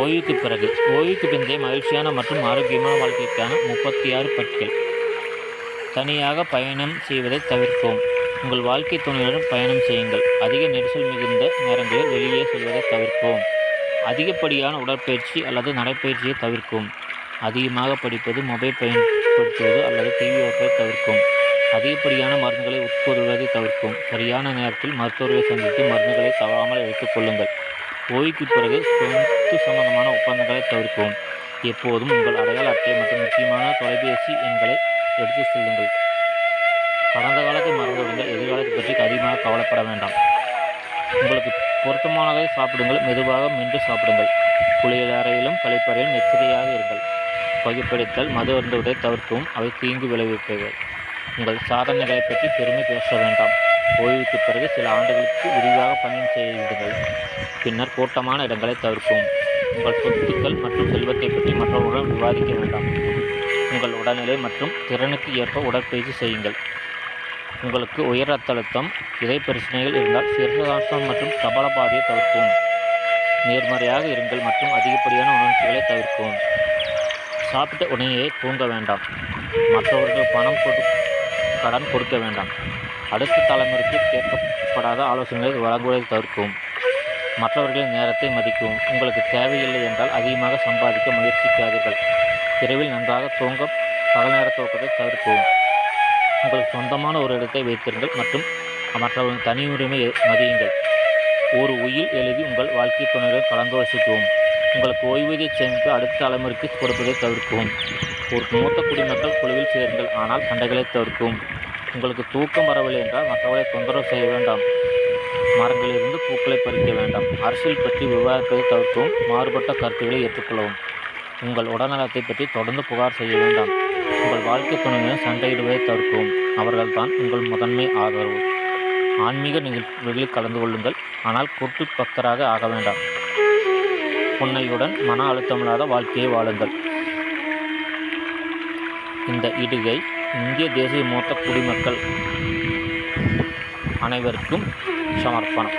ஓய்வுக்கு பிறகு. ஓய்வுக்கு பிந்தைய மகிழ்ச்சியான மற்றும் ஆரோக்கியமான வாழ்க்கைக்கான முப்பத்தி ஆறு பட்டியல் தனியாக பயணம் செய்வதை தவிர்க்கவும் உங்கள் வாழ்க்கை துணையுடன் பயணம் செய்யுங்கள். அதிக நெரிசல் மிகுந்த நேரங்களில் வெளியே செல்வதை தவிர்க்கவும் அதிகப்படியான உடற்பயிற்சி அல்லது நடைப்பயிற்சியை தவிர்க்கும். அதிகமாக படிப்பது மொபைல் பயன்படுத்துவது அல்லது டிவி பார்ப்பதை தவிர்க்கும். அதிகப்படியான மருந்துகளை உட்கொள்வதை தவிர்க்கும். சரியான நேரத்தில் மருத்துவர்களை சந்தித்து மருந்துகளை தவறாமல் எடுத்துக்கொள்ளுங்கள் ஓய்வுக்கு பிறகு சொத்து சம்பந்தமான ஒப்பந்தங்களை தவிர்க்கவும். எப்போதும் உங்கள் அடையாள அட்டை மற்றும் முக்கியமான தொலைபேசி எண்களை எடுத்து செல்லுங்கள். கடந்த காலத்தை மறந்துவிடுங்கள் எதிர்காலத்தை பற்றி அதிகமாக கவலைப்பட வேண்டாம். உங்களுக்கு பொருத்தமானதை சாப்பிடுங்கள். மெதுவாக மென்று சாப்பிடுங்கள். குளியலறையிலும் கழிப்பறையிலும் எச்சரிக்கையாக இருங்கள். புகைப்பிடித்தல் மது அருந்துவதை தவிர்க்கவும். அவை தீங்கு விளைவிப்பவை உங்கள் சாதனைகளை பற்றி பெருமை பேச வேண்டாம். ஓய்வுக்கு பிறகு சில ஆண்டுகளுக்கு விரிவாக பின்னர் கூட்டமான இடங்களை தவிர்க்கும் உங்கள் சொத்துக்கள் மற்றும் செல்வத்தை பற்றி மற்றவர்களுடன் விவாதிக்க வேண்டாம். உங்கள் உடல்நிலை மற்றும் திறனுக்கு ஏற்ப உடற்பயிற்சி செய்யுங்கள். உங்களுக்கு உயர் ரத்த அழுத்தம் இதய பிரச்சனைகள் இருந்தால் சிரசாசனம் மற்றும் கபாலபாதையை தவிர்க்கும் நேர்மறையாக இருங்கள் மற்றும் அதிகப்படியான உணர்ச்சிகளை தவிர்க்கும் சாப்பிட்ட உடனேயே தூங்க வேண்டாம். மற்றவர்கள் பணம் கொடு கடன் கொடுக்க வேண்டாம். அடுத்த தலைமுறைக்கு கேட்கப்படாத ஆலோசனைகளை வழங்குவதை தவிர்க்கும் மற்றவர்களின் நேரத்தை மதிக்கவும். உங்களுக்கு தேவையில்லை என்றால் அதிகமாக சம்பாதிக்க முயற்சிக்காதீர்கள். இரவில் நன்றாக தூங்க பகல் நேர தூக்கத்தை தவிர்க்கவும். உங்களுக்கு சொந்தமான ஒரு இடத்தை வைத்திருங்கள் மற்றும் மற்றவர்களின் தனி உரிமை மதியுங்கள். ஒரு உயில் எழுதி உங்கள் வாழ்க்கை துணையுடன் கலந்தாலோசிக்கவும் உங்களுக்கு ஓய்வூதிய சேமிப்பு அடுத்த தலைமுறைக்கு கொடுப்பதை தவிர்க்கவும். ஒரு மூத்த குடிமக்கள் குழுவில் சேருங்கள் ஆனால் சண்டைகளை தவிர்க்கவும். உங்களுக்கு தூக்கம் வரவில்லை என்றால் மற்றவர்களை தொந்தரவு செய்ய வேண்டாம். மரங்களிலிருந்து பூக்களை பறிக்க வேண்டாம். அரசியல் பற்றி விவாதத்தை தவிர்க்கவும் மாறுபட்ட கருத்துக்களை ஏற்றுக்கொள்ளவும். உங்கள் உடல்நலத்தை பற்றி தொடர்ந்து புகார் செய்ய வேண்டாம். உங்கள் வாழ்க்கை துணையுடன் சண்டையிடுவதை தவிர்க்கவும். அவர்கள்தான் உங்கள் முதன்மை ஆதரவு. ஆன்மீக நிகழ்வுகளில் கலந்து கொள்ளுங்கள். ஆனால் கூட்டு பக்தராக ஆக வேண்டாம். புன்னையுடன் மன அழுத்தமில்லாத வாழ்க்கையை வாழுங்கள். இந்த இடுகை இந்திய தேசிய மூத்த குடிமக்கள் அனைவருக்கும் chamar o.